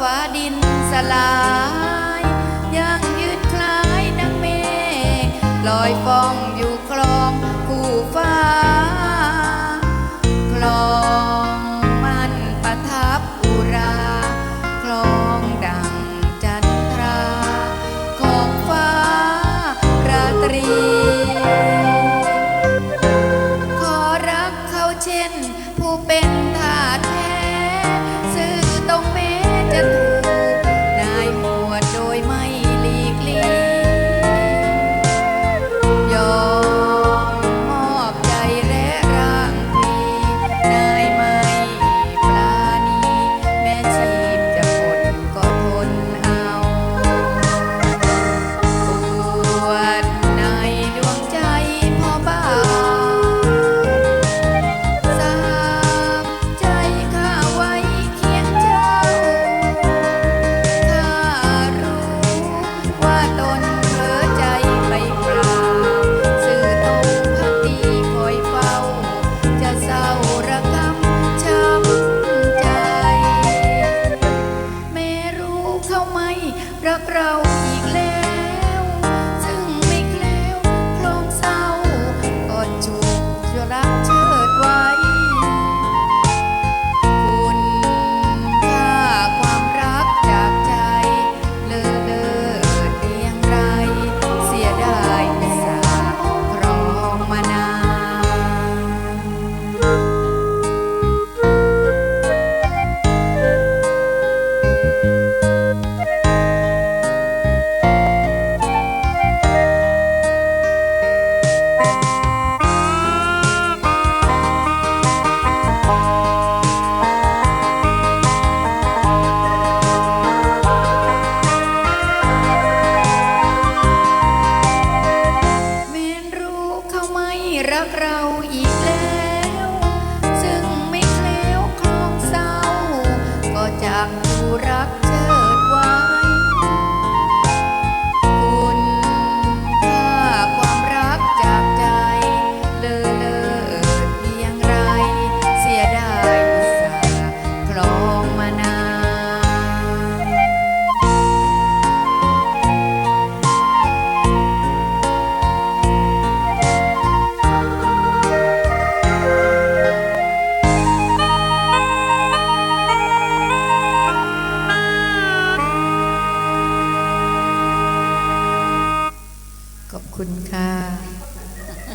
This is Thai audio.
ฟ้าดินสลายยังยืดคล้ายดังเมฆลอยฟองอยู่คลองคู่ฟ้า คลองมันประทับอุรา คลองดังจันทรา ของฟ้าราตรี ขอรักเขาเช่น ผู้เป็นทาสแท้